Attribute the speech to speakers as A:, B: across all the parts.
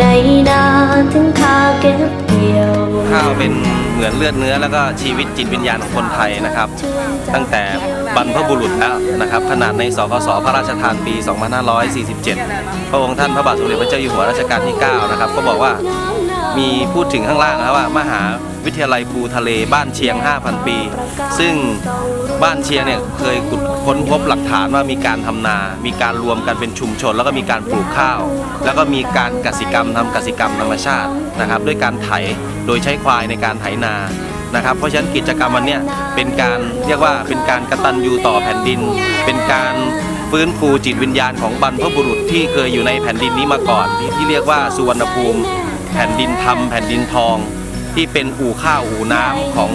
A: ในนาถึงข้าเก็บเกี่ยว
B: ข้าวเป็นเหมือนเลือดเนื้อแล้วก็ชีวิตจิตวิญญาณของคนไทยนะครับ ตั้งแต่บรรพบุรุษแล้วนะครับ ขนาดในสกสพระราชทานปี 2547 พระองค์ท่านพระบาทสมเด็จพระเจ้าอยู่หัวรัชกาลที่ 9 นะครับ ก็บอกว่า มีพูดถึงข้างล่างครับว่ามหาวิทยาลัยภูทะเลบ้านเชียง 5,000 ปี ซึ่งบ้านเชียงเนี่ยเคยขุดค้นพบหลักฐานว่ามีการทำนา มีการรวมกันเป็นชุมชน แล้วก็มีการปลูกข้าว แล้วก็มีการกสิกรรมทำกสิกรรมธรรมชาตินะครับ ด้วยการไถโดยใช้ควายในการไถนานะครับเพราะฉะนั้นกิจกรรมวันนี้เป็นการเรียกว่าเป็นการกระตัญญูต่อแผ่นดิน เป็นการฟื้นฟูจิตวิญญาณของบรรพบุรุษที่เคยอยู่ในแผ่นดินนี้มาก่อนที่ที่เรียกว่าสุวรรณภูมิ แผ่นดินธรรมแผ่นดินทอง ที่เป็นอู่ข้าวอู่น้ำของ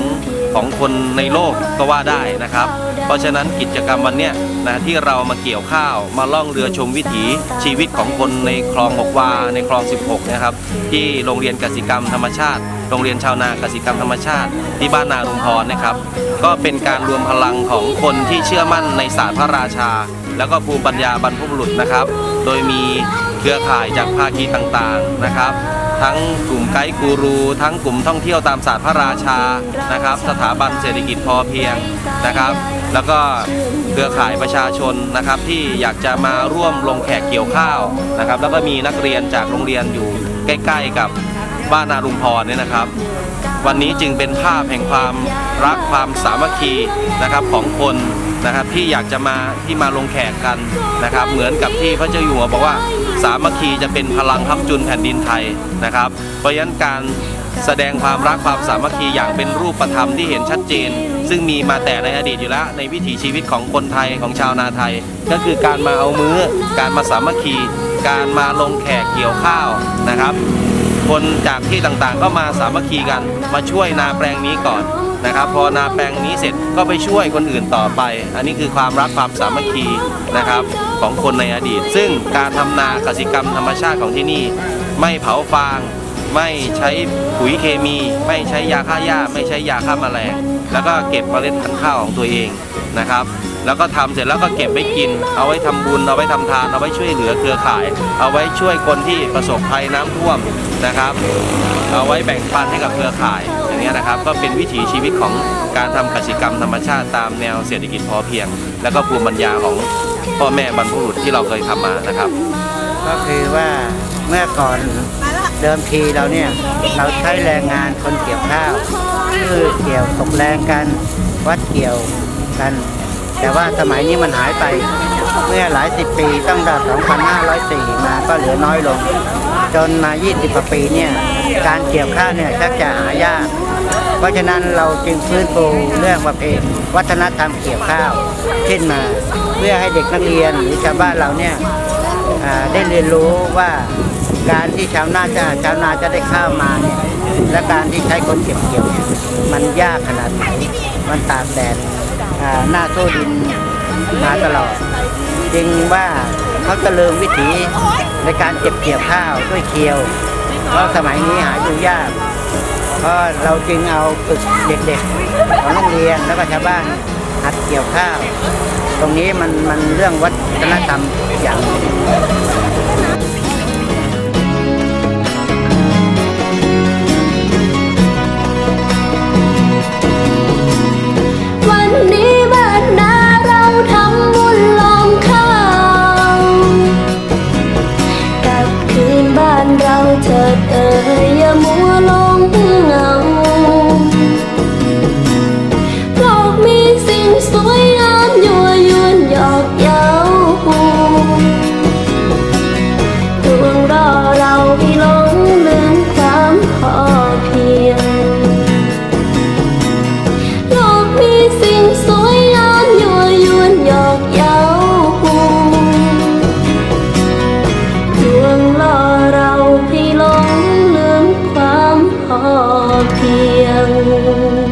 B: ของคนในโลกก็ว่าได้นะครับ เพราะฉะนั้นกิจกรรมวันเนี้ยนะที่เรามาเกี่ยวข้าวมาล่องเรือชมวิถีชีวิตของคนในคลองหกวาในคลอง 16 นะครับ ที่โรงเรียนกสิกรรมธรรมชาติ โรงเรียนชาวนากสิกรรมธรรมชาติ ที่บ้านนารุมพรนะครับ ก็เป็นการรวมพลังของคนที่เชื่อมั่นในศาสตร์พระราชา แล้วก็ภูมิปัญญาบรรพบุรุษนะครับ โดยมีเครือข่ายจากภาคีต่างๆนะครับ ทั้งกลุ่มไกด์กูรู ทั้งกลุ่มท่องเที่ยวตามศาสตร์พระราชานะครับ สถาบันเศรษฐกิจพอเพียงนะครับ แล้วก็เครือข่ายประชาชนนะครับ ที่อยากจะมาร่วมลงแขกเกี่ยวข้าวนะครับ แล้วก็มีนักเรียนจากโรงเรียนอยู่ใกล้ ๆ กับบ้านนารุมพรเนี่ยนะครับ วันนี้จึงเป็นภาพแห่งความรักความสามัคคีนะครับของคนนะครับที่อยากจะมาที่มาลงแขกกันนะครับ เหมือนกับที่พระเจ้าอยู่หัวบอกว่า สามัคคีจะเป็นพลังทับจุนแผ่นดินไทยนะครับ เพราะฉะนั้นการแสดงความรักความสามัคคีอย่างเป็นรูปธรรมที่เห็นชัดเจน ซึ่งมีมาแต่ในอดีตอยู่แล้ว ในวิถีชีวิตของคนไทยของชาวนาไทย ก็คือการมาเอามือ้อ การมาสามัคคี การมาลงแขกเกี่ยวข้าวนะครับ คนจากที่ต่างๆ ก็มาสามัคคีกัน มาช่วยนาแปลงนี้ก่อนนะครับ พอนาแปลงนี้เสร็จก็ไปช่วยคนอื่นต่อไป อันนี้คือความรักความสามัคคีนะครับของคนในอดีต ซึ่งการทำนากสิกรรมธรรมชาติของที่นี่ ไม่เผาฟาง ไม่ใช้ปุ๋ยเคมี ไม่ใช้ยาฆ่าหญ้า ไม่ใช้ยาฆ่าแมลง แล้วก็เก็บเมล็ดพันธุ์ข้าวของตัวเองนะครับ แล้วก็ทำเสร็จแล้วก็เก็บไว้กิน เอาไว้ทำบุญ เอาไว้ทำทาน เอาไว้ช่วยเหลือเครือข่าย เอาไว้ช่วยคนที่ประสบภัยน้ำท่วมนะครับ เอาไว้แบ่งปันให้กับเครือข่ายอย่างเงี้ยนะครับ ก็เป็นวิถีชีวิตของการทำกสิกรรมธรรมชาติตามแนวเศรษฐกิจพอเพียง แล้วก็ภูมิปัญญาของพ่อแม่บรรพบุรุษที่เราเคยทำมานะครับ
C: ก็คือว่าเมื่อก่อนเดิมทีเราเนี่ยเราใช้แรงงานคนเกี่ยวข้าวคือเกี่ยวตกแรงกันวัดเกี่ยวกัน แต่ว่าสมัยนี้มันหายไปเมื่อหลายสิบปีตั้งแต่ 2504 มาก็เหลือน้อยลง จนมา 20กว่าปีเนี่ยการเกี่ยวข้าวเนี่ยชักจะหายาก เพราะฉะนั้นเราจึงฟื้นฟูเรื่องประเพณีวัฒนธรรมเกี่ยวข้าวขึ้นมา เพื่อให้เด็กนักเรียนหรือชาวบ้านเราเนี่ยได้เรียนรู้ว่าการที่ชาวนาจะชาวนาจะได้ข้าวมาเนี่ยและการที่ใช้คนเก็บเกี่ยวเนี่ยมันยากขนาดไหนมันตากแดด หน้าโซ่ดินมาตลอด จึงว่าเขาจะลืมวิถีในการเก็บเกี่ยวข้าวด้วยเคียว เพราะสมัยนี้หาดูยากเพราะเราจึงเอาฝึกเด็กๆของโรงเรียนแล้วก็ชาวบ้านหัดเกี่ยวข้าว ตรงนี้มันมันเรื่องวัฒนธรรมอย่าง
A: ใ